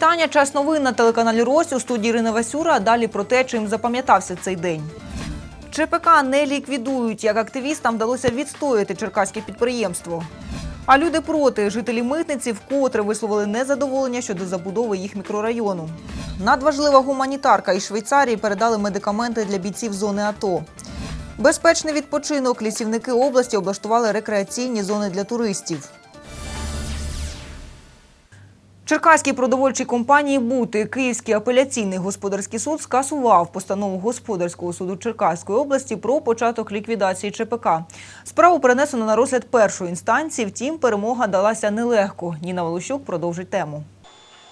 Вітання. Час новин на телеканалі Рось у студії Ірина Васюра. Далі про те, чим запам'ятався цей день. ЧПК не ліквідують, як активістам вдалося відстояти черкаське підприємство. А люди проти жителі митниці вкотре висловили незадоволення щодо забудови їх мікрорайону. Надважлива гуманітарка із Швейцарії передали медикаменти для бійців зони АТО. Безпечний відпочинок лісівники області облаштували рекреаційні зони для туристів. Черкаській продовольчій компанії Бути Київський апеляційний господарський суд скасував постанову господарського суду Черкаської області про початок ліквідації ЧПК. Справу перенесено на розгляд першої інстанції. Втім, перемога далася нелегко. Ніна Волощук продовжить тему.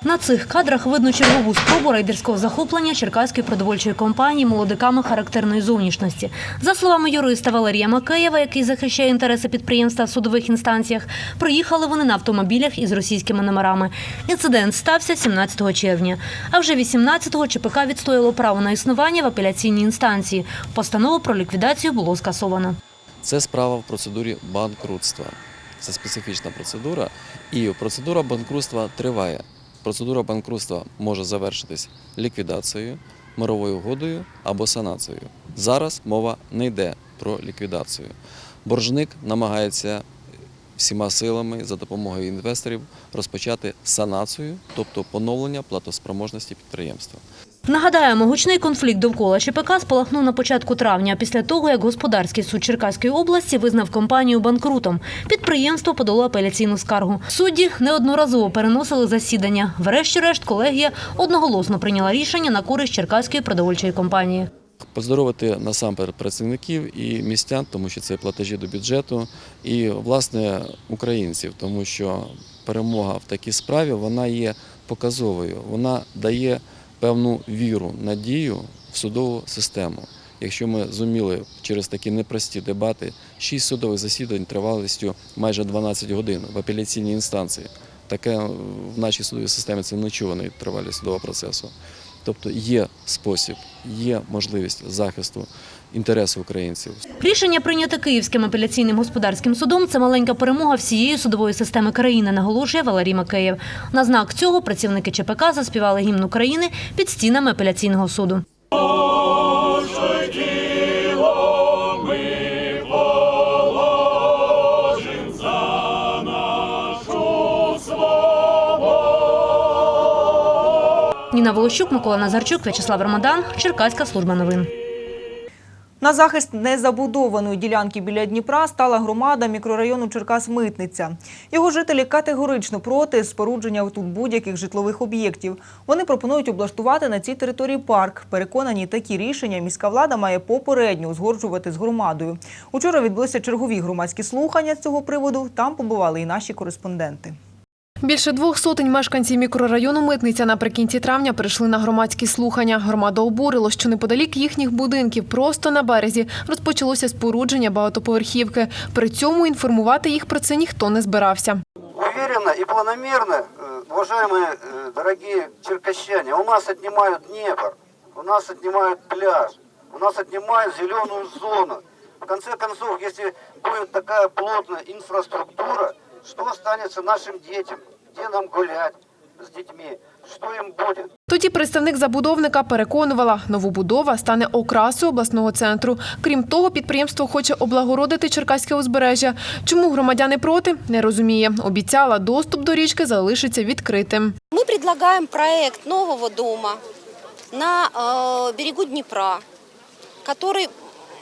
На цих кадрах видно чергову спробу рейдерського захоплення черкаської продовольчої компанії молодиками характерної зовнішності. За словами юриста Валерія Макеєва, який захищає інтереси підприємства в судових інстанціях, приїхали вони на автомобілях із російськими номерами. Інцидент стався 17 червня. А вже 18-го ЧПК відстояло право на існування в апеляційній інстанції. Постанову про ліквідацію було скасовано. Це справа в процедурі банкрутства. Це специфічна процедура, і процедура банкрутства триває. Процедура банкрутства може завершитись ліквідацією, мировою угодою або санацією. Зараз мова не йде про ліквідацію. Боржник намагається всіма силами за допомогою інвесторів розпочати санацію, тобто поновлення платоспроможності підприємства. Нагадаємо, гучний конфлікт довкола ЧПК спалахнув на початку травня, після того, як господарський суд Черкаської області визнав компанію банкрутом. Підприємство подало апеляційну скаргу. Судді неодноразово переносили засідання. Врешті-решт, колегія одноголосно прийняла рішення на користь Черкаської продовольчої компанії. Поздоровити насамперед працівників і містян, тому що це платежі до бюджету, і власне українців, тому що перемога в такій справі вона є показовою. Вона дає певну віру, надію в судову систему. Якщо ми зуміли через такі непрості дебати, шість судових засідань тривалістю майже 12 годин в апеляційній інстанції. Таке в нашій судовій системі це нечуваний тривалість судового процесу. Тобто є спосіб, є можливість захисту інтересу українців. Рішення прийняте Київським апеляційним господарським судом – це маленька перемога всієї судової системи країни, наголошує Валерій Макеєв. На знак цього працівники ЧПК заспівали гімн України під стінами апеляційного суду. Ніна Волощук, Микола Назарчук, В'ячеслав Ромадан, Черкаська служба новин. На захист незабудованої ділянки біля Дніпра стала громада мікрорайону Черкас-Митниця. Його жителі категорично проти спорудження тут будь-яких житлових об'єктів. Вони пропонують облаштувати на цій території парк. Переконані, такі рішення міська влада має попередньо узгоджувати з громадою. Учора відбулися чергові громадські слухання з цього приводу. Там побували і наші кореспонденти. Більше двох сотень мешканців мікрорайону Митниця наприкінці травня прийшли на громадські слухання. Громада обурило, що неподалік їхніх будинків, просто на березі, розпочалося спорудження багатоповерхівки. При цьому інформувати їх про це ніхто не збирався. Уверенно и планомерно, э, уважаемые э, дорогие черкащане, у нас отнимают Днепр, у нас отнимают пляж, у нас отнимают зеленую зону. В конце концов, если будет такая плотная инфраструктура, что останется нашим детям? Где нам гулять с детьми? Что им будет? Тоді представник забудовника переконувала, новобудова стане окрасою обласного центру. Крім того, підприємство хоче облагородити Черкаське узбережжя. Чому громадяни проти, не розуміє. Обіцяла, доступ до річки залишиться відкритим. Мы предлагаем проект нового дома на э, берегу Днепра, который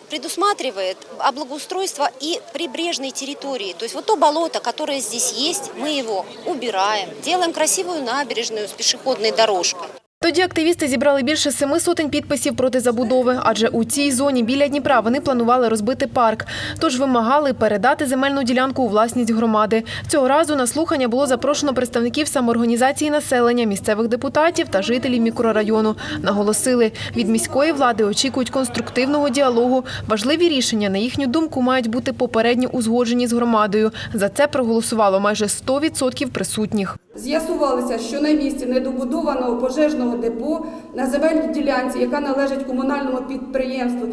предусматривает облагоустройство и прибрежной территории. То есть вот то болото, которое здесь есть, мы его убираем, делаем красивую набережную с пешеходной дорожкой. Тоді активісти зібрали більше семи сотень підписів проти забудови, адже у цій зоні біля Дніпра вони планували розбити парк. Тож вимагали передати земельну ділянку у власність громади. Цього разу на слухання було запрошено представників самоорганізації населення, місцевих депутатів та жителів мікрорайону. Наголосили, від міської влади очікують конструктивного діалогу. Важливі рішення, на їхню думку, мають бути попередньо узгоджені з громадою. За це проголосувало майже 100% присутніх. З'ясувалося, що на місці недобудованого пожежного депо на земельній ділянці, яка належить комунальному підприємству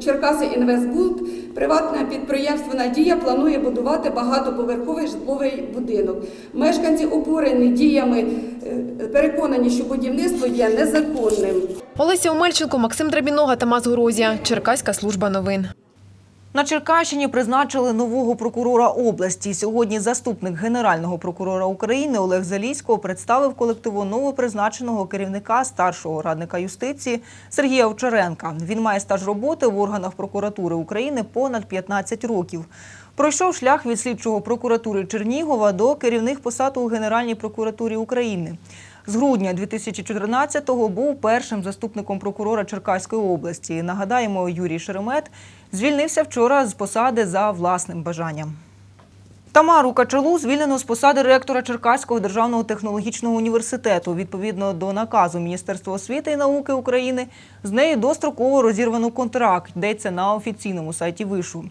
Черкаси Інвестбуд, Приватне підприємство Надія планує будувати багатоповерховий житловий будинок. Мешканці обурені діями, е, переконані, що будівництво є незаконним. Олеся Омельченко, Максим Драбінога, Тамас Грозія. Черкаська служба новин. На Черкащині призначили нового прокурора області. Сьогодні заступник генерального прокурора України Олег Заліського представив колективу новопризначеного керівника старшого радника юстиції Сергія Овчаренка. Він має стаж роботи в органах прокуратури України понад 15 років. Пройшов шлях від слідчого прокуратури Чернігова до керівних посад у Генеральній прокуратурі України. З грудня 2014-го був першим заступником прокурора Черкаської області. Нагадаємо, Юрій Шеремет звільнився вчора з посади за власним бажанням. Тамару Качалу звільнено з посади ректора Черкаського державного технологічного університету. Відповідно до наказу Міністерства освіти і науки України, з нею достроково розірвано контракт. Йдеться на офіційному сайті вишу.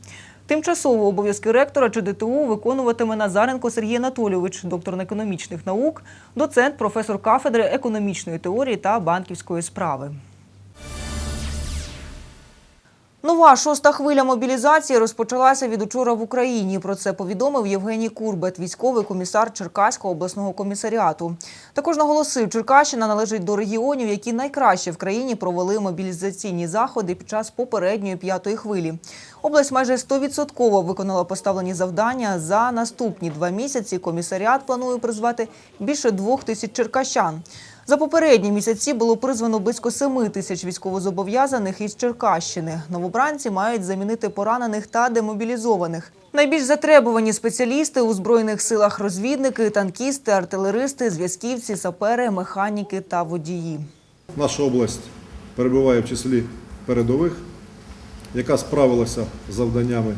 Тимчасово обов'язки ректора ЧДТУ виконуватиме Назаренко Сергій Анатолійович, доктор економічних наук, доцент, професор кафедри економічної теорії та банківської справи. Нова шоста хвиля мобілізації розпочалася від учора в Україні. Про це повідомив Євгеній Курбет, військовий комісар Черкаського обласного комісаріату. Також наголосив, Черкащина належить до регіонів, які найкраще в країні провели мобілізаційні заходи під час попередньої п'ятої хвилі. Область майже 100% виконала поставлені завдання. За наступні два місяці комісаріат планує призвати більше двох тисяч черкащан. За попередні місяці було призвано близько 7 тисяч військовозобов'язаних із Черкащини. Новобранці мають замінити поранених та демобілізованих. Найбільш затребувані спеціалісти у збройних силах розвідники, танкісти, артилеристи, зв'язківці, сапери, механіки та водії. Наша область перебуває в числі передових, яка справилася з завданнями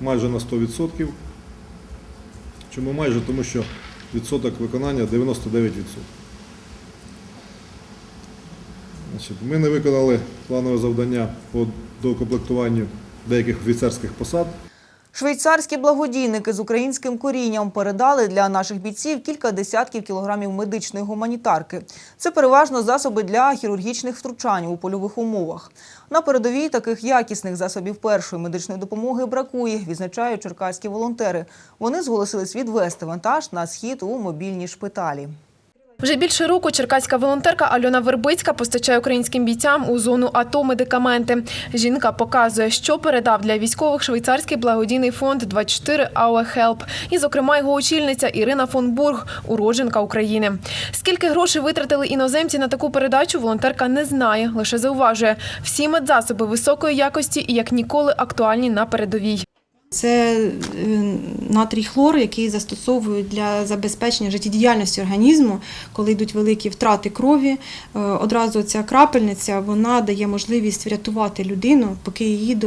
майже на 100%. Чому майже? Тому що відсоток виконання 99%. Ми не виконали планове завдання по доукомплектуванню деяких офіцерських посад. Швейцарські благодійники з українським корінням передали для наших бійців кілька десятків кілограмів медичної гуманітарки. Це переважно засоби для хірургічних втручань у польових умовах. На передовій таких якісних засобів першої медичної допомоги бракує, відзначають черкаські волонтери. Вони зголосились відвести вантаж на схід у мобільні шпиталі. Вже більше року черкаська волонтерка Альона Вербицька постачає українським бійцям у зону АТО медикаменти. Жінка показує, що передав для військових швейцарський благодійний фонд 24 Our Help. І, зокрема, його очільниця Ірина фон Бург, уродженка України. Скільки грошей витратили іноземці на таку передачу, волонтерка не знає, лише зауважує, всі медзасоби високої якості і як ніколи актуальні на передовій. Це е, натрій хлор, який застосовують для забезпечення життєдіяльності організму, коли йдуть великі втрати крові. Е, Одразу ця крапельниця вона дає можливість врятувати людину, поки її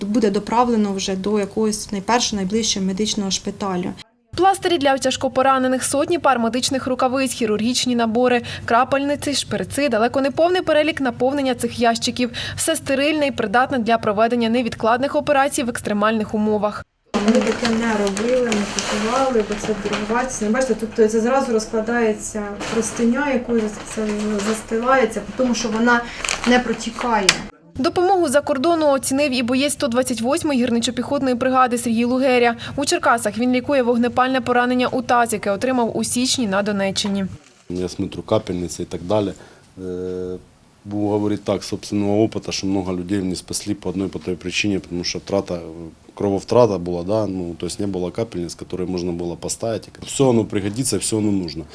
буде доправлено вже до якогось найпершого найближчого медичного шпиталю. Пластирі для тяжкопоранених, сотні пар медичних рукавиць, хірургічні набори, крапельниці, шприци, далеко не повний перелік наповнення цих ящиків. Все стерильне і придатне для проведення невідкладних операцій в екстремальних умовах. Ми таке не робили, не купували, бо це дороговартісно. Бачите, тут це зразу розкладається простиня, якою це застилається, тому що вона не протікає. Допомогу за кордону оцінив і боєць 128-ї гірничо-піхотної бригади Сергій Лугеря. У Черкасах він лікує вогнепальне поранення у таз, яке отримав у січні на Донеччині. Я смотрю капельницы и так далее. Э, Буду говорить так, собственного опыта, что много людей не спасли по одной по той причине, потому что трата, э, крововтрата была, да, ну, то есть не было капельниц, которые можно было поставить. Все оно пригодится, все оно нужно.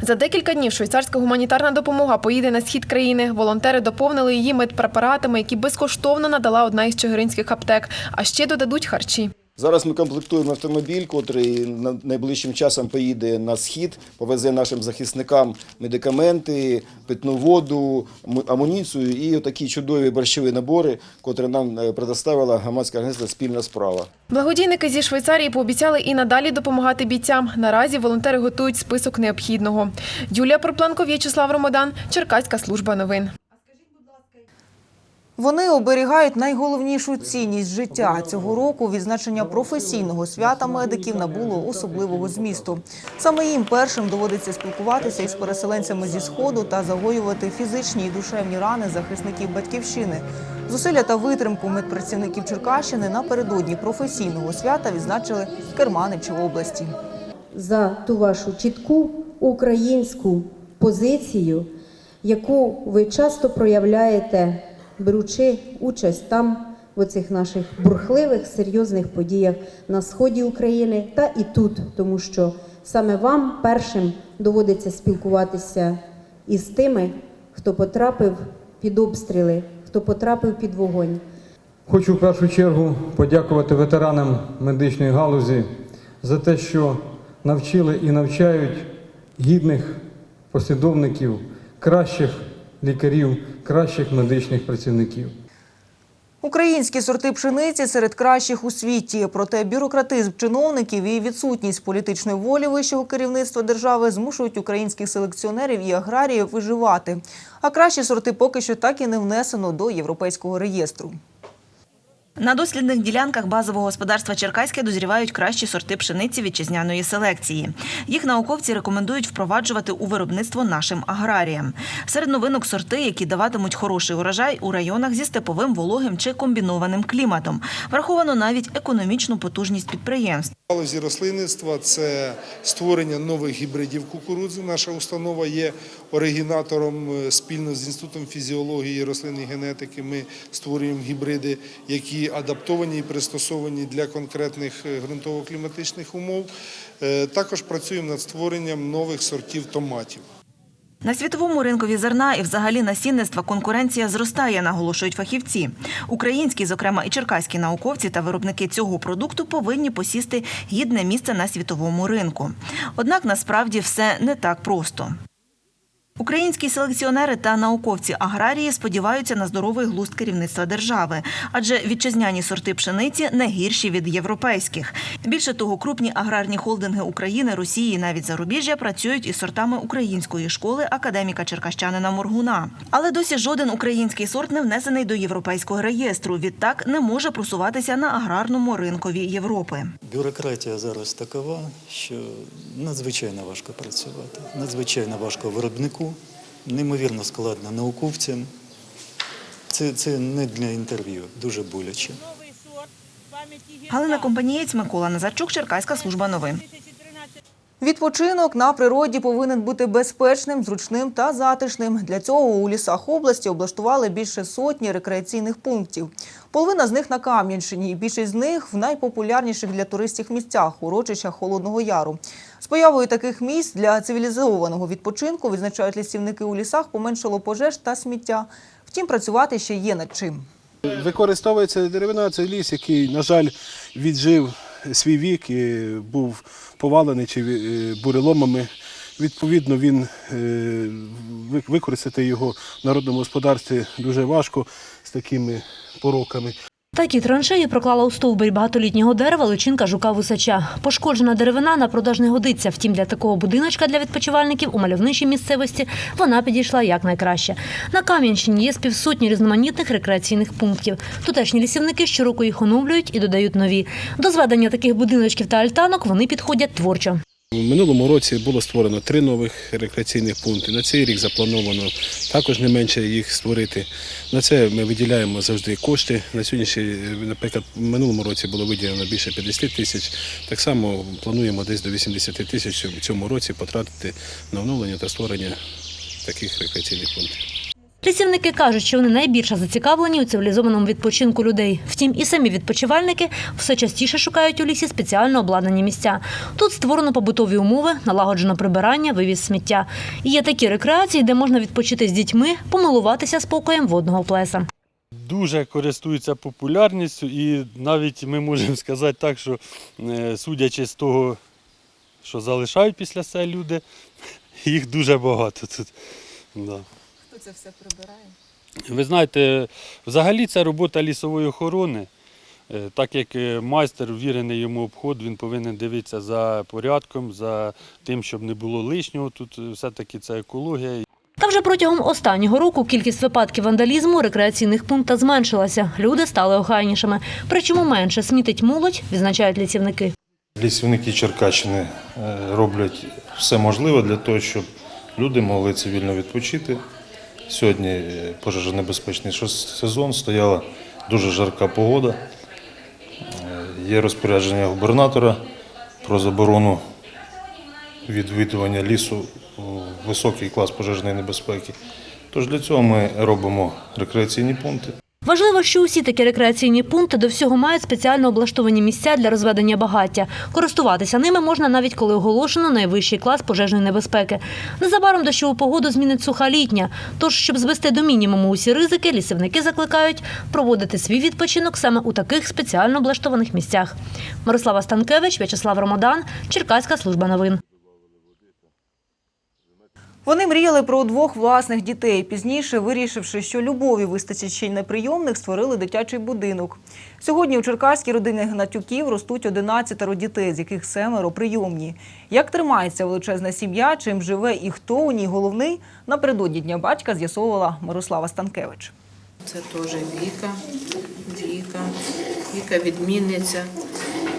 За декілька днів швейцарська гуманітарна допомога поїде на схід країни. Волонтери доповнили її медпрепаратами, які безкоштовно надала одна із чигиринських аптек. А ще додадуть харчі. Зараз ми комплектуємо автомобіль, котрий на- найближчим часом поїде на схід, повезе нашим захисникам медикаменти, питну воду, му- амуніцію і такі чудові борщові набори, котрі нам е, предоставила громадська організація спільна справа. Благодійники зі Швейцарії пообіцяли і надалі допомагати бійцям. Наразі волонтери готують список необхідного. Юлія Пропланко, В'ячеслав Ромодан, Черкаська служба новин. Вони оберігають найголовнішу цінність життя. Цього року відзначення професійного свята медиків набуло особливого змісту. Саме їм першим доводиться спілкуватися із переселенцями зі сходу та загоювати фізичні і душевні рани захисників батьківщини. Зусилля та витримку медпрацівників Черкащини напередодні професійного свята відзначили керманичі області. за ту вашу чітку українську позицію, яку ви часто проявляєте, беручи участь там, в оцих наших бурхливих, серйозних подіях на сході України та і тут, тому що саме вам першим доводиться спілкуватися із тими, хто потрапив під обстріли, хто потрапив під вогонь. Хочу в першу чергу подякувати ветеранам медичної галузі за те, що навчили і навчають гідних послідовників, кращих лікарів, кращих медичних працівників. Українські сорти пшениці серед кращих у світі. Проте бюрократизм чиновників і відсутність політичної волі вищого керівництва держави змушують українських селекціонерів і аграріїв виживати. А кращі сорти поки що так і не внесено до європейського реєстру. На дослідних ділянках базового господарства Черкаське дозрівають кращі сорти пшениці вітчизняної селекції. Їх науковці рекомендують впроваджувати у виробництво нашим аграріям. Серед новинок сорти, які даватимуть хороший урожай у районах зі степовим вологим чи комбінованим кліматом. Враховано навіть економічну потужність підприємств. Галузі рослинництва це створення нових гібридів кукурудзи. Наша установа є оригінатором е, спільно з інститутом фізіології і рослинної генетики. Ми створюємо гібриди, які адаптовані і пристосовані для конкретних е, ґрунтово-кліматичних умов. Е, Також працюємо над створенням нових сортів томатів. На світовому ринкові зерна і взагалі насінництва конкуренція зростає, наголошують фахівці. Українські, зокрема і черкаські науковці та виробники цього продукту повинні посісти гідне місце на світовому ринку. Однак насправді все не так просто. Українські селекціонери та науковці аграрії сподіваються на здоровий глузд керівництва держави, адже вітчизняні сорти пшениці не гірші від європейських. Більше того, крупні аграрні холдинги України, Росії і навіть зарубіжжя працюють із сортами української школи академіка черкащанина Моргуна. Але досі жоден український сорт не внесений до європейського реєстру. Відтак не може просуватися на аграрному ринкові Європи. Бюрократія зараз такова, що надзвичайно важко працювати, надзвичайно важко виробнику, неймовірно складно науковцям. Це, це не для інтерв'ю, дуже боляче. Галина Компанієць, Микола Назарчук, Черкаська служба новин. Відпочинок на природі повинен бути безпечним, зручним та затишним. Для цього у лісах області облаштували більше сотні рекреаційних пунктів. Половина з них на Кам'янщині, більшість з них в найпопулярніших для туристів місцях – урочищах Холодного Яру. З появою таких місць для цивілізованого відпочинку, відзначають лісівники у лісах, поменшало пожеж та сміття. Втім, працювати ще є над чим. Використовується деревина, це ліс, який, на жаль, віджив свій вік і був повалений чи е, буреломами. Відповідно, він е, використати його в народному господарстві дуже важко з такими пороками. Такі траншеї проклала у стовбурі багатолітнього дерева личинка жука-висача. Пошкоджена деревина на продаж не годиться. Втім, для такого будиночка для відпочивальників у мальовничій місцевості вона підійшла якнайкраще. На Кам'янщині є з півсотні різноманітних рекреаційних пунктів. Тутешні лісівники щороку їх оновлюють і додають нові. До зведення таких будиночків та альтанок вони підходять творчо. У минулому році було створено три нових рекреаційних пункти. На цей рік заплановано також не менше їх створити. На це ми виділяємо завжди кошти. На сьогоднішній, наприклад, в минулому році було виділено більше 50 тисяч. Так само плануємо десь до 80 тисяч в цьому році потратити на оновлення та створення таких рекреаційних пунктів. Лісівники кажуть, що вони найбільше зацікавлені у цивілізованому відпочинку людей. Втім, і самі відпочивальники все частіше шукають у лісі спеціально обладнані місця. Тут створено побутові умови, налагоджено прибирання, вивіз сміття. І є такі рекреації, де можна відпочити з дітьми, помилуватися спокоєм водного плеса. дуже користуються популярністю, і навіть ми можемо сказати так, що е, судячи з того, що залишають після себе люди, їх дуже багато тут. Да. Це все прибирає? Ви знаєте, взагалі це робота лісової охорони. Е, Так як е, майстер ввірений йому обход, він повинен дивитися за порядком, за тим, щоб не було лишнього. Тут е, все-таки це екологія. Та вже протягом останнього року кількість випадків вандалізму рекреаційних пунктах зменшилася. Люди стали охайнішими. Причому менше смітить молодь, відзначають лісівники. Лісівники Черкащини роблять все можливе для того, щоб люди могли цивільно відпочити Сьогодні е, пожежонебезпечний сезон, стояла дуже жарка погода. Е, Є розпорядження губернатора про заборону відвідування лісу у високий клас пожежної небезпеки. Тож для цього ми робимо рекреаційні пункти. Важливо, що усі такі рекреаційні пункти до всього мають спеціально облаштовані місця для розведення багаття. Користуватися ними можна навіть коли оголошено найвищий клас пожежної небезпеки. Незабаром дощову погоду змінить суха літня. Тож, щоб звести до мінімуму усі ризики, лісівники закликають проводити свій відпочинок саме у таких спеціально облаштованих місцях. Мирослава Станкевич, В'ячеслав Ромодан, Черкаська служба новин. Вони мріяли про двох власних дітей. Пізніше, вирішивши, що любові вистачить ще й неприйомних, створили дитячий будинок. Сьогодні у Черкаській родині Гнатюків ростуть 11 дітей, з яких семеро прийомні. Як тримається величезна сім'я, чим живе і хто у ній головний, напередодні Дня батька з'ясовувала Мирослава Станкевич. Це теж Віка, Віка, Віка відмінниця,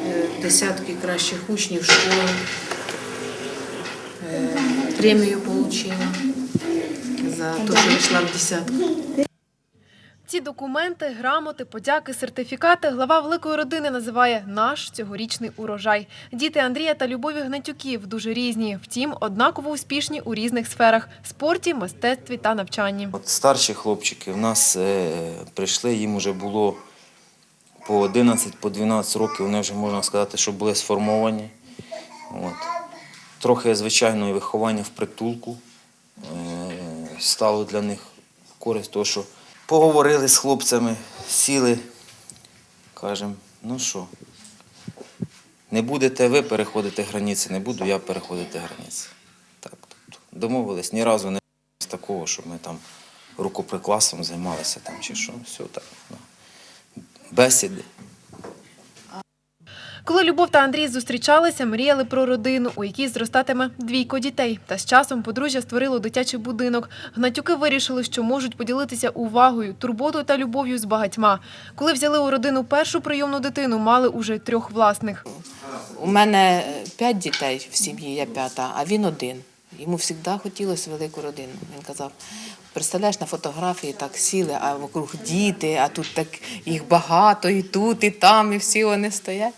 е, десятки кращих учнів школи. Премію отримала за те, що вийшла в десятку. Ці документи, грамоти, подяки, сертифікати глава великої родини називає наш цьогорічний урожай. Діти Андрія та Любові Гнатюків дуже різні, втім, однаково успішні у різних сферах спорті, мистецтві та навчанні. От старші хлопчики в нас е, прийшли, їм вже було по 11, по років, вони вже можна сказати, що були сформовані. От. Трохи звичайного виховання в притулку е, стало для них в користь, тому що поговорили з хлопцями, сіли, кажемо, ну що, не будете ви переходити границі, не буду я переходити границі. Так, тобто, домовились, ні разу не з такого, щоб ми там рукоприкладством займалися там чи що. Все так. Да. Бесіди. Коли Любов та Андрій зустрічалися, мріяли про родину, у якій зростатиме двійко дітей. Та з часом подружжя створило дитячий будинок. Гнатюки вирішили, що можуть поділитися увагою, турботою та любов'ю з багатьма. Коли взяли у родину першу прийомну дитину, мали уже трьох власних. У мене п'ять дітей в сім'ї, я п'ята, а він один. Йому завжди хотілося велику родину. Він казав, представляєш, на фотографії так сіли, а вокруг діти, а тут так їх багато, і тут, і там, і всі вони стоять.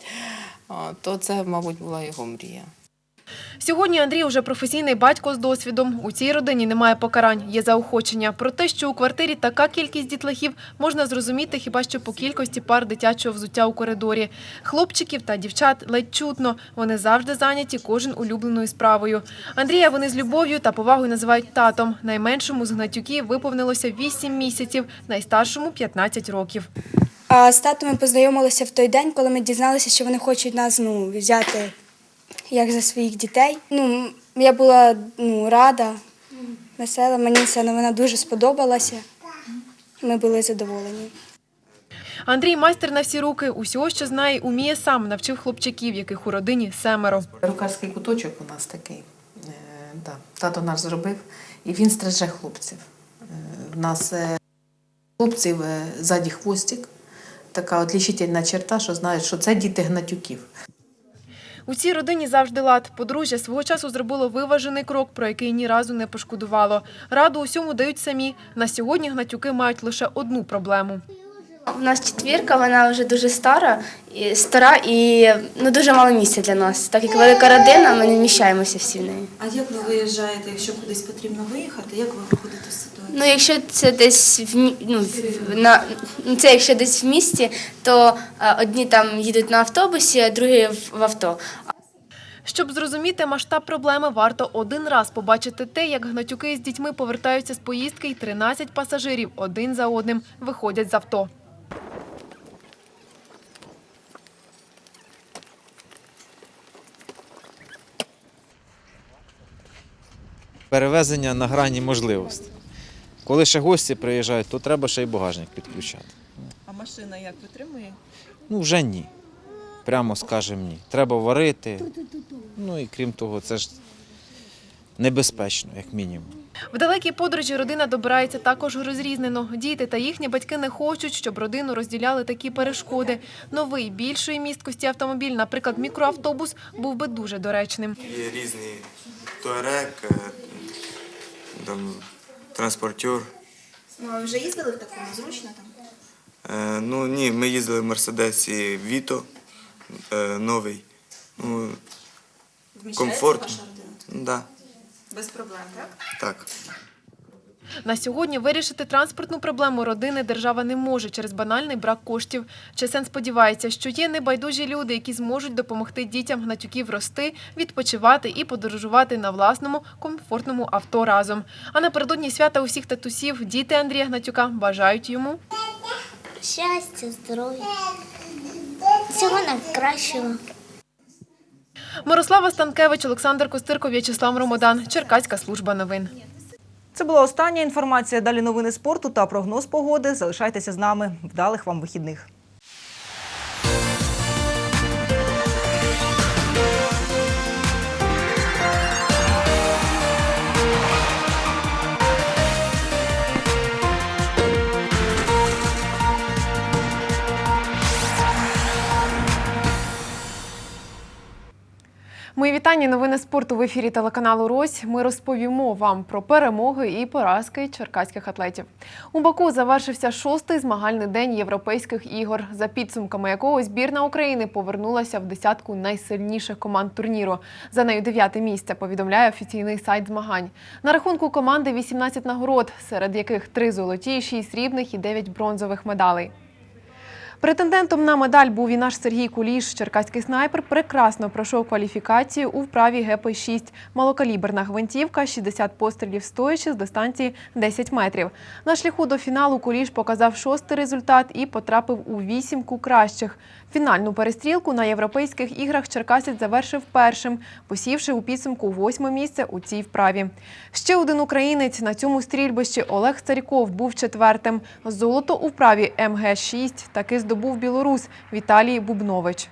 То це, мабуть, була його мрія. Сьогодні Андрій уже професійний батько з досвідом. У цій родині немає покарань, є заохочення. Про те, що у квартирі така кількість дітлахів, можна зрозуміти хіба що по кількості пар дитячого взуття у коридорі. Хлопчиків та дівчат ледь чутно. Вони завжди зайняті кожен улюбленою справою. Андрія вони з любов'ю та повагою називають татом. Найменшому з гнатюків виповнилося 8 місяців, найстаршому 15 років. А з татом ми познайомилися в той день, коли ми дізналися, що вони хочуть нас ну, взяти як за своїх дітей. Ну, я була ну, рада, весела, мені ця новина дуже сподобалася. Ми були задоволені. Андрій майстер на всі руки. Усього, що знає, уміє сам, навчив хлопчиків, яких у родині семеро. Рукарський куточок у нас такий. Е, Тато наш зробив, і він стриже хлопців. Е, В нас е, хлопців е, ззаді хвостик, така отлічительна черта, що знають, що це діти гнатюків. У цій родині завжди лад. Подружжя свого часу зробило виважений крок, про який ні разу не пошкодувало. Раду усьому дають самі. На сьогодні гнатюки мають лише одну проблему. У нас четвірка, вона вже дуже стара, і, стара і ну, дуже мало місця для нас. Так як велика родина, ми не вміщаємося всі в неї. А як ви виїжджаєте, якщо кудись потрібно виїхати? Як ви виходите з? Ну, якщо це десь в ну, на ну, це якщо десь в місті, то е, одні там їдуть на автобусі, а другі в, в авто. Щоб зрозуміти масштаб проблеми, варто один раз побачити те, як гнатюки з дітьми повертаються з поїздки, і 13 пасажирів один за одним виходять з авто. перевезення на грані можливостей. Коли ще гості приїжджають, то треба ще й багажник підключати. А машина як витримує? Ну, вже ні. Прямо скажемо ні. Треба варити. Ну і крім того, це ж небезпечно, як мінімум. В далекій подорожі родина добирається також розрізнено. Діти та їхні батьки не хочуть, щоб родину розділяли такі перешкоди. Новий більшої місткості автомобіль, наприклад, мікроавтобус, був би дуже доречним. Є різні туарек, е, там, транспортер, Ну, а ви вже їздили в такому? Зручно там? Е, ну ні, ми їздили в Мерседесі Віто е, новий. Ну, Вміщається комфортно. ваша родина? Да, Без проблем, так? так. На сьогодні вирішити транспортну проблему родини держава не може через банальний брак коштів. Чесен сподівається, що є небайдужі люди, які зможуть допомогти дітям гнатюків рости, відпочивати і подорожувати на власному комфортному авто разом. А напередодні свята усіх татусів діти Андрія Гнатюка бажають йому Щастя, здоров'я. Всього найкращого. Мирослава Станкевич, Олександр Костирко, В'ячеслав Ромодан. Черкаська служба новин. Це була остання інформація. Далі новини спорту та прогноз погоди. Залишайтеся з нами. Вдалих вам вихідних. Вітання. Новини спорту в ефірі телеканалу Рось. Ми розповімо вам про перемоги і поразки черкаських атлетів. У Баку завершився шостий змагальний день європейських ігор, за підсумками якого збірна України повернулася в десятку найсильніших команд турніру. За нею дев'яте місце повідомляє офіційний сайт змагань. На рахунку команди 18 нагород, серед яких три золоті, шість срібних і дев'ять бронзових медалей. Претендентом на медаль був і наш Сергій Куліш. Черкаський снайпер прекрасно пройшов кваліфікацію у вправі ГП-6. Малокаліберна гвинтівка, 60 пострілів стоячи з дистанції 10 метрів. На шляху до фіналу Куліш показав шостий результат і потрапив у вісімку кращих. Фінальну перестрілку на європейських іграх Черкасець завершив першим, посівши у підсумку восьме місце у цій вправі. Ще один українець на цьому стрільбищі Олег Царіков був четвертим. Золото у вправі МГ-6 таки здобув білорус Віталій Бубнович.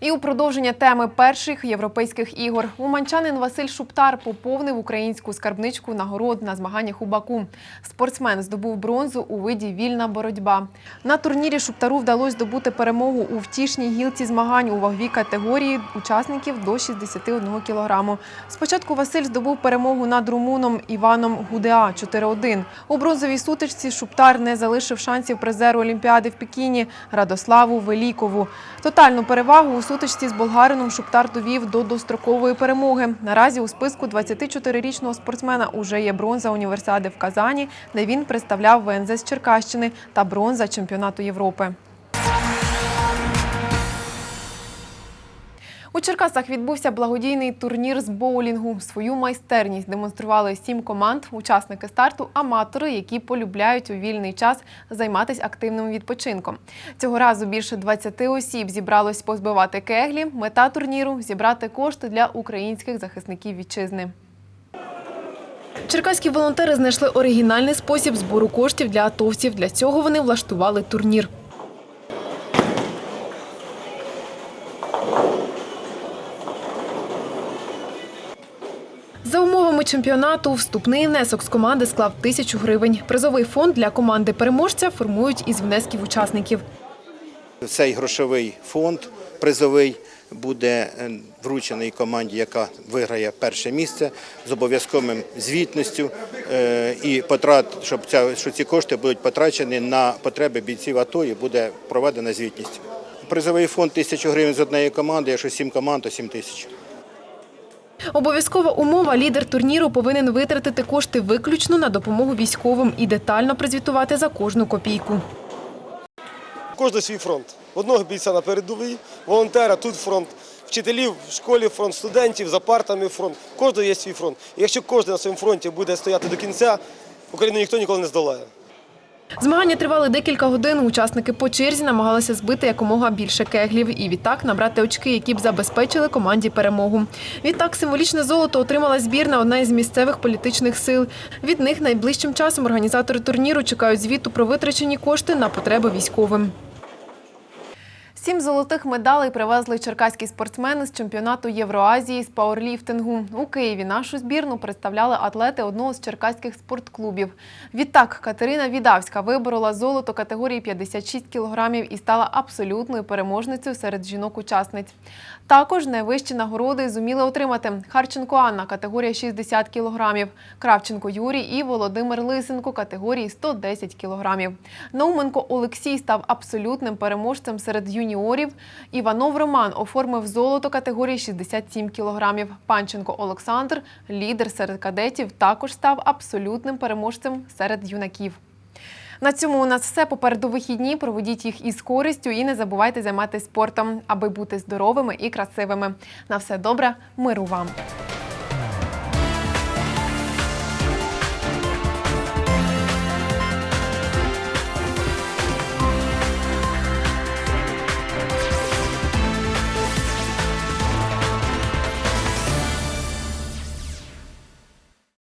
І у продовження теми перших європейських ігор уманчанин Василь Шуптар поповнив українську скарбничку нагород на змаганнях у Баку. Спортсмен здобув бронзу у виді вільна боротьба. На турнірі Шуптару вдалося здобути перемогу у втішній гілці змагань у ваговій категорії учасників до 61 кілограму. Спочатку Василь здобув перемогу над румуном Іваном Гудеа 4-1. У бронзовій сутичці Шуптар не залишив шансів призеру Олімпіади в Пекіні Радославу Велікову. Тотальну перевагу у сутичці з болгарином Шуптар довів до дострокової перемоги. Наразі у списку 24-річного спортсмена уже є бронза універсади в Казані, де він представляв ВНЗ з Черкащини та бронза чемпіонату Європи. У Черкасах відбувся благодійний турнір з боулінгу. Свою майстерність демонстрували сім команд, учасники старту, аматори, які полюбляють у вільний час займатися активним відпочинком. Цього разу більше 20 осіб зібралось позбивати кеглі. Мета турніру зібрати кошти для українських захисників вітчизни. Черкаські волонтери знайшли оригінальний спосіб збору коштів для атовців. Для цього вони влаштували турнір. За умовами чемпіонату вступний внесок з команди склав тисячу гривень. Призовий фонд для команди переможця формують із внесків учасників. Цей грошовий фонд призовий буде е, вручений команді, яка виграє перше місце з обов'язковим звітністю е, і потрат, щоб ця, що ці кошти будуть потрачені на потреби бійців АТО і буде проведена звітність. Призовий фонд тисячу гривень з однієї команди, якщо сім команд, то сім тисяч. Обов'язкова умова лідер турніру повинен витратити кошти виключно на допомогу військовим і детально прозвітувати за кожну копійку. Кожен свій фронт. Одного бійця на передовій, волонтера тут фронт, вчителів в школі фронт, студентів за партами фронт. Кожного є свій фронт. І якщо кожен на своєму фронті буде стояти до кінця, Україну ніхто ніколи не здолає. Змагання тривали декілька годин. Учасники по черзі намагалися збити якомога більше кеглів і відтак набрати очки, які б забезпечили команді перемогу. Відтак символічне золото отримала збірна одна із місцевих політичних сил. Від них найближчим часом організатори турніру чекають звіту про витрачені кошти на потреби військовим. Сім золотих медалей привезли черкаські спортсмени з чемпіонату Євроазії з пауерліфтингу. У Києві нашу збірну представляли атлети одного з черкаських спортклубів. Відтак Катерина Відавська виборола золото категорії 56 кілограмів і стала абсолютною переможницею серед жінок-учасниць. Також найвищі нагороди зуміли отримати Харченко Анна категорія 60 кілограмів, Кравченко Юрій і Володимир Лисенко категорії 110 кілограмів. Науменко Олексій став абсолютним переможцем серед юніорів. Іванов Роман оформив золото категорії 67 кілограмів. Панченко Олександр, лідер серед кадетів, також став абсолютним переможцем серед юнаків. На цьому у нас все. Попереду вихідні. Проведіть їх із користю і не забувайте займатися спортом, аби бути здоровими і красивими. На все добре, миру вам!